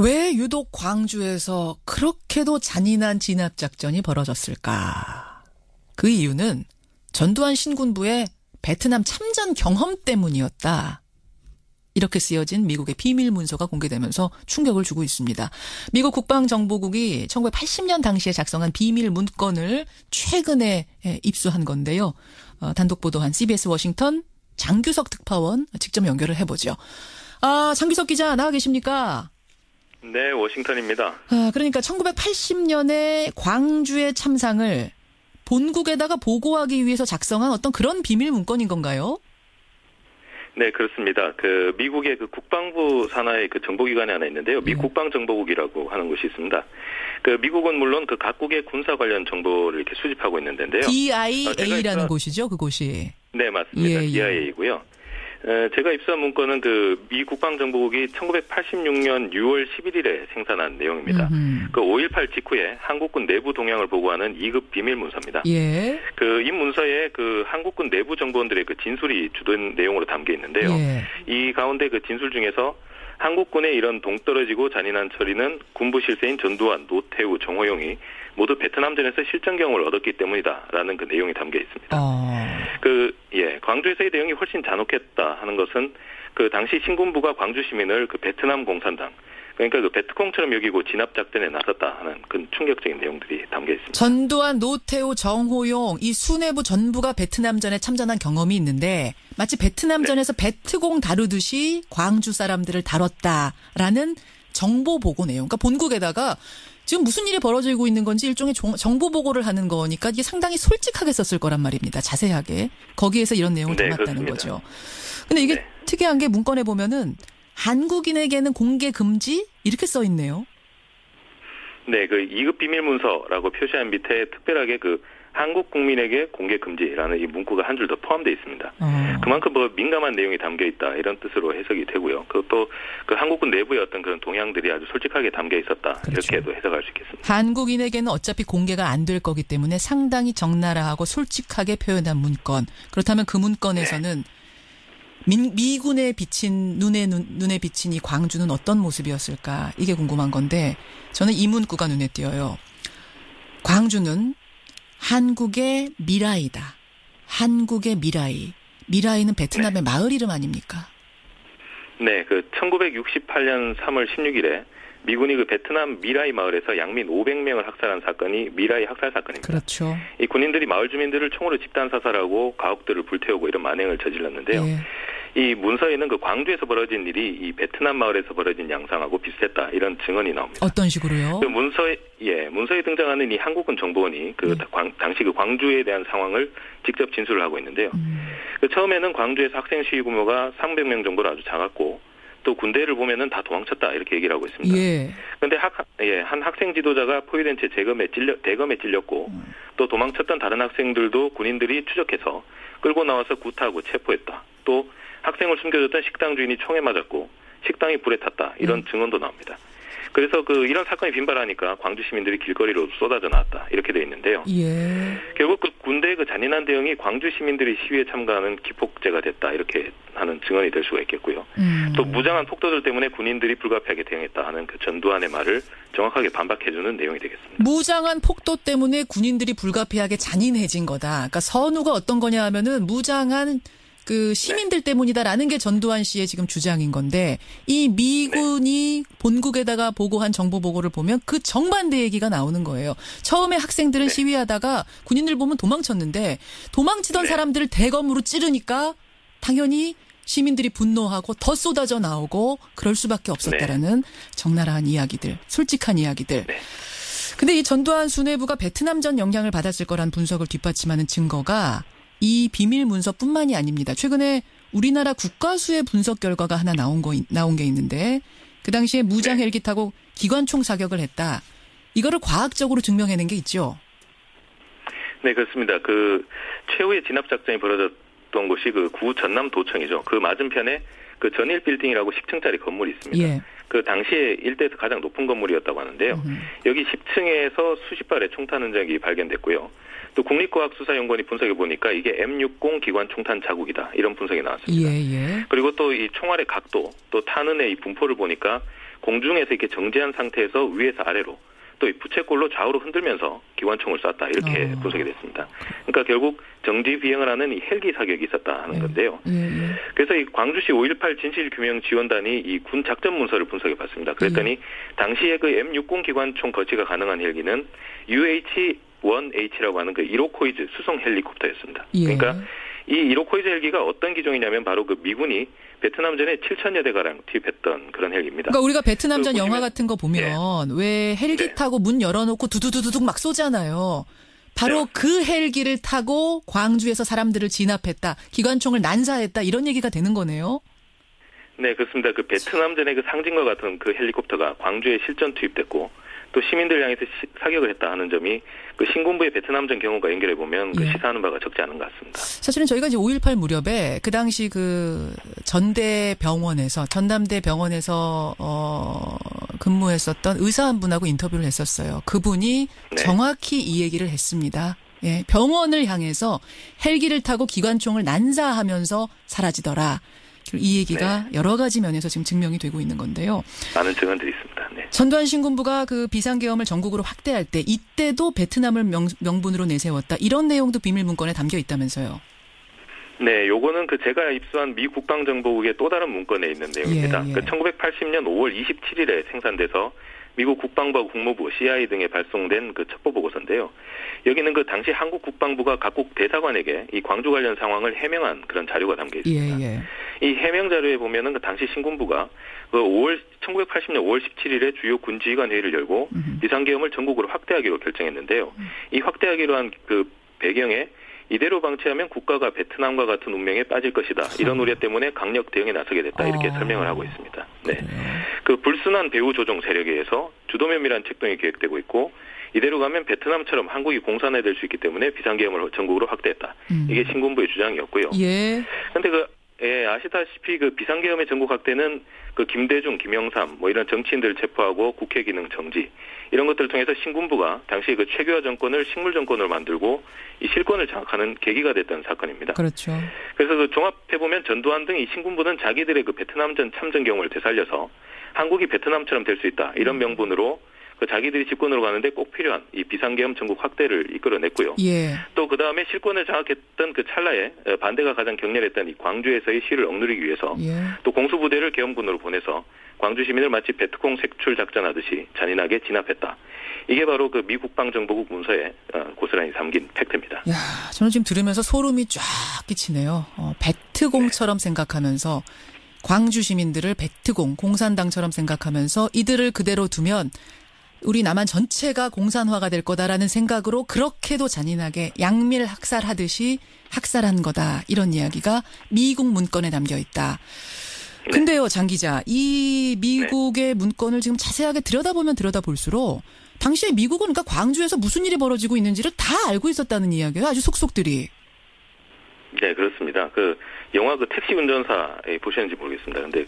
왜 유독 광주에서 그렇게도 잔인한 진압 작전이 벌어졌을까? 그 이유는 전두환 신군부의 베트남 참전 경험 때문이었다. 이렇게 쓰여진 미국의 비밀 문서가 공개되면서 충격을 주고 있습니다. 미국 국방정보국이 1980년 당시에 작성한 비밀 문건을 최근에 예, 입수한 건데요. 어, 단독 보도한 CBS 워싱턴 장규석 특파원 직접 연결을 해보죠. 아, 장규석 기자 나와 계십니까? 네, 워싱턴입니다. 아, 그러니까 1980년에 광주의 참상을 본국에다가 보고하기 위해서 작성한 어떤 그런 비밀 문건인 건가요? 네, 그렇습니다. 그 미국의 그 국방부 산하의 그 정보기관이 하나 있는데요. 미 네. 국방정보국이라고 하는 곳이 있습니다. 그 미국은 물론 그 각국의 군사 관련 정보를 이렇게 수집하고 있는데요. DIA라는 제가 곳이죠, 그곳이. 네, 맞습니다. 예, 예. DIA이고요. 제가 입수한 문건은 그 미 국방정보국이 1986년 6월 11일에 생산한 내용입니다. 음흠. 그 5.18 직후에 한국군 내부 동향을 보고하는 2급 비밀 문서입니다. 예. 그이 문서에 그 한국군 내부 정보원들의 그 진술이 주된 내용으로 담겨 있는데요. 예. 이 가운데 그 진술 중에서 한국군의 이런 동떨어지고 잔인한 처리는 군부 실세인 전두환, 노태우, 정호용이 모두 베트남전에서 실전 경험을 얻었기 때문이다라는 그 내용이 담겨 있습니다. 어. 그 예, 광주에서의 내용이 훨씬 잔혹했다 하는 것은 그 당시 신군부가 광주 시민을 그 베트남 공산당 그러니까 그 베트콩처럼 여기고 진압 작전에 나섰다 하는 그 충격적인 내용들이 담겨 있습니다. 전두환, 노태우, 정호용 이 수뇌부 전부가 베트남전에 참전한 경험이 있는데 마치 베트남전에서 네. 베트공 다루듯이 광주 사람들을 다뤘다라는 정보 보고 내용. 그러니까 본국에다가 지금 무슨 일이 벌어지고 있는 건지 일종의 종- 정보 보고를 하는 거니까 이게 상당히 솔직하게 썼을 거란 말입니다. 자세하게. 거기에서 이런 내용을 네, 담았다는 그렇습니다. 거죠. 근데 이게 네. 특이한 게 문건에 보면은 한국인에게는 공개 금지 이렇게 써 있네요. 네, 그 2급 비밀 문서라고 표시한 밑에 특별하게 그 한국 국민에게 공개 금지라는 이 문구가 한 줄 더 포함되어 있습니다. 어. 그만큼 뭐 민감한 내용이 담겨 있다 이런 뜻으로 해석이 되고요. 그것도 그 한국군 내부의 어떤 그런 동향들이 아주 솔직하게 담겨 있었다 그렇죠. 이렇게도 해석할 수 있겠습니다. 한국인에게는 어차피 공개가 안 될 거기 때문에 상당히 적나라하고 솔직하게 표현한 문건. 그렇다면 그 문건에서는 민- 미군에 비친 눈에 눈, 눈에 비친 이 광주는 어떤 모습이었을까 이게 궁금한 건데 저는 이 문구가 눈에 띄어요. 광주는 한국의 미라이다. 한국의 미라이. 미라이는 베트남의 마을 이름 아닙니까? 네, 그 1968년 3월 16일에 미군이 그 베트남 미라이 마을에서 양민 500명을 학살한 사건이 미라이 학살 사건입니다. 그렇죠. 이 군인들이 마을 주민들을 총으로 집단 사살하고 가옥들을 불태우고 이런 만행을 저질렀는데요. 예. 이 문서에는 그 광주에서 벌어진 일이 이 베트남 마을에서 벌어진 양상하고 비슷했다 이런 증언이 나옵니다. 어떤 식으로요? 그 문서에 예 문서에 등장하는 이 한국군 정보원이 그 네. 광- 당시 그 광주에 대한 상황을 직접 진술을 하고 있는데요. 음. 그 처음에는 광주에서 학생 시위 규모가 300명 정도로 아주 작았고 또 군대를 보면은 다 도망쳤다 이렇게 얘기를 하고 있습니다. 예. 근데 학, 예, 한 학생 지도자가 포위된 채 재검에 찔려, 대검에 찔렸고 음. 또 도망쳤던 다른 학생들도 군인들이 추적해서 끌고 나와서 구타하고 체포했다. 또 학생을 숨겨줬던 식당 주인이 총에 맞았고 식당이 불에 탔다. 이런 음. 증언도 나옵니다. 그래서 그 이런 사건이 빈발하니까 광주 시민들이 길거리로 쏟아져 나왔다. 이렇게 돼 있는데요. 예. 결국 그 군대의 그 잔인한 대응이 광주 시민들이 시위에 참가하는 기폭제가 됐다. 이렇게 하는 증언이 될 수가 있겠고요. 음. 또 무장한 폭도들 때문에 군인들이 불가피하게 대응했다 하는 그 전두환의 말을 정확하게 반박해주는 내용이 되겠습니다. 무장한 폭도 때문에 군인들이 불가피하게 잔인해진 거다. 그러니까 선우가 어떤 거냐 하면은 무장한 그 시민들 때문이다라는 게 전두환 씨의 지금 주장인 건데 이 미군이 본국에다가 보고한 정보 보고를 보면 그 정반대 얘기가 나오는 거예요. 처음에 학생들은 네. 시위하다가 군인들 보면 도망쳤는데 도망치던 네. 사람들을 대검으로 찌르니까 당연히 시민들이 분노하고 더 쏟아져 나오고 그럴 수밖에 없었다라는 적나라한 이야기들, 솔직한 이야기들. 네. 근데 이 전두환 수뇌부가 베트남전 영향을 받았을 거란 분석을 뒷받침하는 증거가 이 비밀 문서뿐만이 아닙니다. 최근에 우리나라 국가수의 분석 결과가 하나 나온 거 나온 게 있는데 그 당시에 무장 네. 헬기 타고 기관총 사격을 했다. 이거를 과학적으로 증명해낸 게 있죠. 네, 그렇습니다. 그 최후의 진압 작전이 벌어졌던 곳이 그 구 전남 도청이죠. 그 맞은편에 그 전일 빌딩이라고 10층짜리 건물이 있습니다. 예. 그 당시에 일대에서 가장 높은 건물이었다고 하는데요. 음. 여기 10층에서 수십 발의 총탄 흔적이 발견됐고요. 또 국립과학수사연구원이 분석해 보니까 이게 M60 기관 총탄 자국이다 이런 분석이 나왔습니다. 예, 예. 그리고 또 이 총알의 각도, 또 탄은의 이 분포를 보니까 공중에서 이렇게 정지한 상태에서 위에서 아래로 또 이 부채꼴로 좌우로 흔들면서 기관총을 쐈다 이렇게 어. 분석이 됐습니다. 그러니까 결국 정지 비행을 하는 이 헬기 사격이 있었다 하는 예. 건데요. 예, 예. 그래서 이 광주시 5.18 진실규명 지원단이 이 군 작전 문서를 분석해 봤습니다. 그랬더니 음. 당시에 그 M60 기관총 거치가 가능한 헬기는 UH-1H라고 하는 그 이로코이즈 수송 헬리콥터였습니다. 예. 그러니까 이 이로코이즈 헬기가 어떤 기종이냐면 바로 그 미군이 베트남전에 7천여 대 가량 투입했던 그런 헬기입니다. 그러니까 우리가 베트남전 그 영화 보시면- 같은 거 보면 왜 헬기 네. 타고 문 열어놓고 두두두두둑 막 쏘잖아요. 바로 네. 그 헬기를 타고 광주에서 사람들을 진압했다, 기관총을 난사했다 이런 얘기가 되는 거네요. 네, 그렇습니다. 그 베트남전의 그 상징과 같은 그 헬리콥터가 광주에 실전 투입됐고 또 시민들 향해서 시- 사격을 했다 하는 점이 그 신군부의 베트남전 경우가 연결해 보면 그 예. 시사하는 바가 적지 않은 것 같습니다. 사실은 저희가 이제 5.18 무렵에 그 당시 그 전대 병원에서 전남대 병원에서 어 근무했었던 의사 한 분하고 인터뷰를 했었어요. 그분이 네. 정확히 이 얘기를 했습니다. 예, 병원을 향해서 헬기를 타고 기관총을 난사하면서 사라지더라. 이 얘기가 여러 가지 면에서 지금 증명이 되고 있는 건데요. 많은 증언들이 있습니다. 네. 전두환 신군부가 그 비상계엄을 전국으로 확대할 때 이때도 베트남을 명, 명분으로 내세웠다. 이런 내용도 비밀 문건에 담겨 있다면서요. 네, 요거는 그 제가 입수한 미 국방정보국의 또 다른 문건에 있는 내용입니다. 예, 예. 그 1980년 5월 27일에 생산돼서 미국 국방부와 국무부, CIA 등에 발송된 그 첩보 보고서인데요. 여기는 그 당시 한국 국방부가 각국 대사관에게 이 광주 관련 상황을 해명한 그런 자료가 담겨 있습니다. 예, 예. 이 해명 자료에 보면은 그 당시 신군부가 그 5월 1980년 5월 17일에 주요 군지휘관 회의를 열고. 비상계엄을 전국으로 확대하기로 결정했는데요. 이 확대하기로 한 그 배경에 이대로 방치하면 국가가 베트남과 같은 운명에 빠질 것이다. 이런 우려 때문에 강력 대응에 나서게 됐다. 이렇게 아. 설명을 하고 있습니다. 네. 그 불순한 배후 조정 세력에 의해서 주도면밀한 책동이 계획되고 있고 이대로 가면 베트남처럼 한국이 공산화 될 수 있기 때문에 비상계엄을 전국으로 확대했다. 음. 이게 신군부의 주장이었고요. 예. 근데 그, 예, 아시다시피 그 비상계엄의 전국 확대는 그 김대중, 김영삼 뭐 이런 정치인들을 체포하고 국회 기능 정지 이런 것들을 통해서 신군부가 당시 그 최규하 정권을 식물 정권으로 만들고 이 실권을 장악하는 계기가 됐던 사건입니다. 그렇죠. 그래서 그 종합해 보면 전두환 등 이 신군부는 자기들의 그 베트남전 참전 경험을 되살려서 한국이 베트남처럼 될 수 있다 이런 명분으로 그 자기들이 집권으로 가는데 꼭 필요한 이 비상계엄 전국 확대를 이끌어냈고요. 예. 또그 다음에 실권을 장악했던 그 찰나에 어, 반대가 가장 격렬했던 이 광주에서의 시를 억누르기 위해서 예. 또 공수부대를 계엄군으로 보내서 광주 시민을 마치 베트콩 색출 작전하듯이 잔인하게 진압했다. 이게 바로 그 미 국 방정보국 문서에 어, 고스란히 담긴 팩트입니다. 야, 저는 지금 들으면서 소름이 쫙 끼치네요. 어, 베트공처럼 생각하면서 광주 시민들을 베트공, 공산당처럼 생각하면서 이들을 그대로 두면 우리 남한 전체가 공산화가 될 거다라는 생각으로 그렇게도 잔인하게 양밀 학살하듯이 학살한 거다. 이런 이야기가 미국 문건에 담겨 있다. 근데요, 장 기자, 이 미국의 문건을 지금 자세하게 들여다보면 들여다볼수록 당시에 미국은 그러니까 광주에서 무슨 일이 벌어지고 있는지를 다 알고 있었다는 이야기예요. 아주 속속들이. 네, 그렇습니다. 그 영화 그 택시 운전사에 보셨는지 모르겠습니다. 근데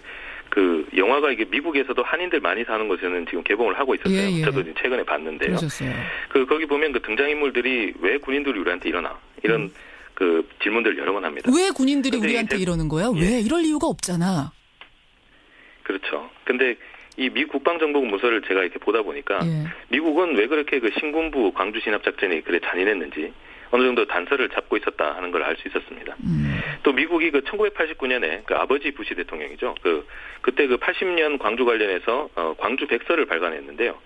그 영화가 이게 미국에서도 한인들 많이 사는 곳에는 지금 개봉을 하고 있었어요. 예, 예. 저도 최근에 봤는데요. 그러셨어요. 그 거기 보면 그 등장인물들이 왜 군인들이 우리한테 일어나 이런 음. 그 질문들 여러 번 합니다. 왜 군인들이 우리한테 이제- 이러는 거야? 예. 왜 이럴 이유가 없잖아. 그렇죠. 근데 이 미 국방정보국 문서를 제가 이렇게 보다 보니까 예. 미국은 왜 그렇게 그 신군부 광주 진압 작전이 그래 잔인했는지 어느 정도 단서를 잡고 있었다 하는 걸 알 수 있었습니다. 음. 또 미국이 그 1989년에 그 아버지 부시 대통령이죠. 그 그때 그 80년 광주 관련해서 어 광주 백서를 발간했는데요.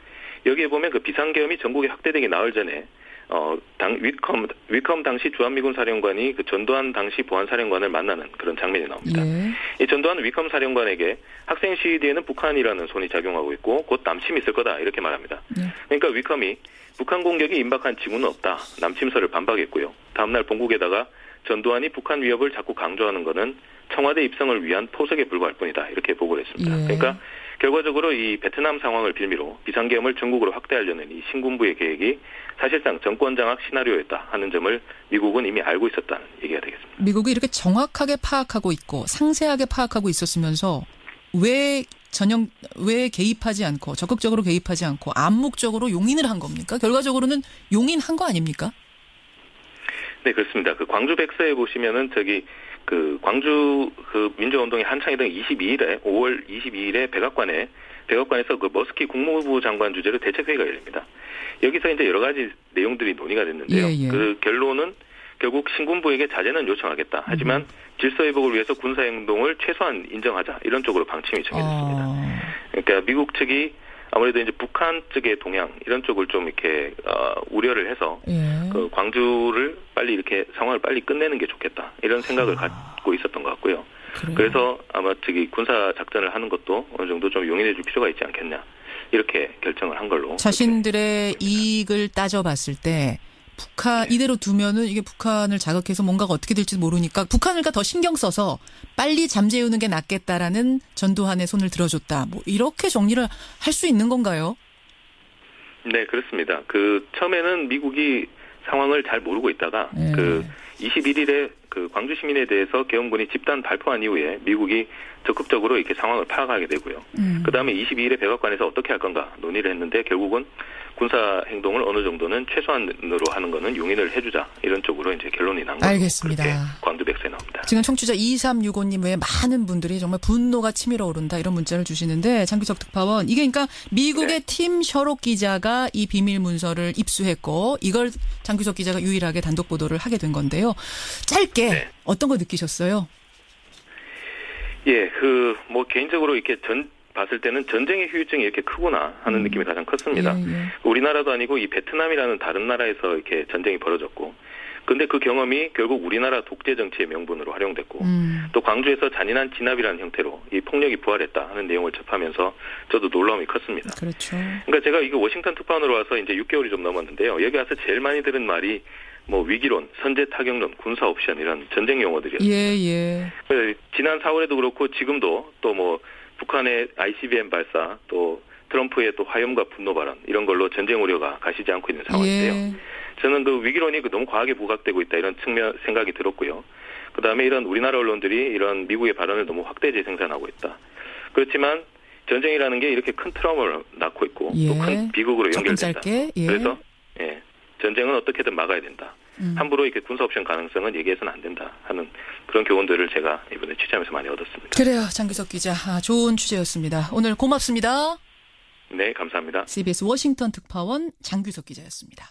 여기에 보면 그 비상계엄이 전국에 확대되기 나흘 전에 어 당 위컴 위컴 당시 주한미군 사령관이 그 전두환 당시 보안사령관을 만나는 그런 장면이 나옵니다. 예. 이 전두환 위컴 사령관에게 학생 시위 뒤에는 북한이라는 손이 작용하고 있고 곧 남침이 있을 거다 이렇게 말합니다. 네. 그러니까 위컴이 북한 공격이 임박한 징후는 없다. 남침설을 반박했고요. 다음날 본국에다가 전두환이 북한 위협을 자꾸 강조하는 것은 청와대 입성을 위한 포석에 불과할 뿐이다. 이렇게 보고를 했습니다. 예. 그러니까 결과적으로 이 베트남 상황을 빌미로 비상계엄을 전국으로 확대하려는 이 신군부의 계획이 사실상 정권 장악 시나리오였다 하는 점을 미국은 이미 알고 있었다는 얘기가 되겠습니다. 미국이 이렇게 정확하게 파악하고 있고 상세하게 파악하고 있었으면서 왜 전형 왜 개입하지 않고 적극적으로 개입하지 않고 암묵적으로 용인을 한 겁니까? 결과적으로는 용인한 거 아닙니까? 네, 그렇습니다. 그 광주 백서에 보시면은 저기 그 광주 그 민주운동이 한창이던 22일에 5월 22일에 백악관에 백악관에서 그 머스키 국무부 장관 주재로 대책회의가 열립니다. 여기서 이제 여러 가지 내용들이 논의가 됐는데요. 예, 예. 그 결론은 결국 신군부에게 자제는 요청하겠다. 하지만 음. 질서 회복을 위해서 군사 행동을 최소한 인정하자. 이런 쪽으로 방침이 정해졌습니다. 어, 그러니까 미국 측이 아무래도 이제 북한 측의 동향 이런 쪽을 좀 이렇게 어, 우려를 해서 예. 그 광주를 빨리 이렇게 상황을 빨리 끝내는 게 좋겠다 이런 생각을 아. 갖고 있었던 것 같고요. 그래요. 그래서 아마 저기 군사 작전을 하는 것도 어느 정도 좀 용인해 줄 필요가 있지 않겠냐 이렇게 결정을 한 걸로 자신들의 이익을 따져봤을 때 북한 이대로 두면은 이게 북한을 자극해서 뭔가가 어떻게 될지 모르니까 북한을 더 신경 써서 빨리 잠재우는 게 낫겠다라는 전두환의 손을 들어줬다. 뭐 이렇게 정리를 할 수 있는 건가요? 네 그렇습니다. 그 처음에는 미국이 상황을 잘 모르고 있다가 예. 그 21일에 그 광주 시민에 대해서 계엄군이 집단 발표한 이후에 미국이 적극적으로 이렇게 상황을 파악하게 되고요. 음. 그 다음에 22일에 백악관에서 어떻게 할 건가 논의를 했는데 결국은 군사 행동을 어느 정도는 최소한으로 하는 거는 용인을 해주자 이런 쪽으로 이제 결론이 난 거죠. 알겠습니다. 광주 백서에 나옵니다. 지금 청취자 2365님 외에 많은 분들이 정말 분노가 치밀어 오른다 이런 문자를 주시는데 장규석 특파원 이게 그러니까 미국의 네. 팀 셔록 기자가 이 비밀 문서를 입수했고 이걸 장규석 기자가 유일하게 단독 보도를 하게 된 건데요. 짧게 네. 어떤 거 느끼셨어요? 예, 그 뭐 개인적으로 이렇게 전 봤을 때는 전쟁의 후유증이 이렇게 크구나 하는 음. 느낌이 가장 컸습니다. 예, 예. 우리나라도 아니고 이 베트남이라는 다른 나라에서 이렇게 전쟁이 벌어졌고, 근데 그 경험이 결국 우리나라 독재 정치의 명분으로 활용됐고, 음. 또 광주에서 잔인한 진압이라는 형태로 이 폭력이 부활했다 하는 내용을 접하면서 저도 놀라움이 컸습니다. 그렇죠. 그러니까 제가 이거 워싱턴 특파원으로 와서 이제 6개월이 좀 넘었는데요. 여기 와서 제일 많이 들은 말이 뭐 위기론, 선제 타격론, 군사 옵션 이런 전쟁 용어들이었어요. 예, 예. 그 지난 4월에도 그렇고 지금도 또 뭐 북한의 ICBM 발사 또 트럼프의 또 화염과 분노 발언 이런 걸로 전쟁 우려가 가시지 않고 있는 상황인데요. 예. 저는 그 위기론이 그 너무 과하게 부각되고 있다 이런 측면 생각이 들었고요. 그 다음에 이런 우리나라 언론들이 이런 미국의 발언을 너무 확대 재생산하고 있다. 그렇지만 전쟁이라는 게 이렇게 큰 트라우마를 낳고 있고 예. 또큰 비극으로 연결된다. 짧게, 예. 그래서 예, 전쟁은 어떻게든 막아야 된다. 음. 함부로 이렇게 군사 옵션 가능성은 얘기해서는 안 된다 하는 그런 교훈들을 제가 이번에 취재하면서 많이 얻었습니다. 그래요. 장규석 기자. 아, 좋은 취재였습니다. 오늘 고맙습니다. 네, 감사합니다. CBS 워싱턴 특파원 장규석 기자였습니다.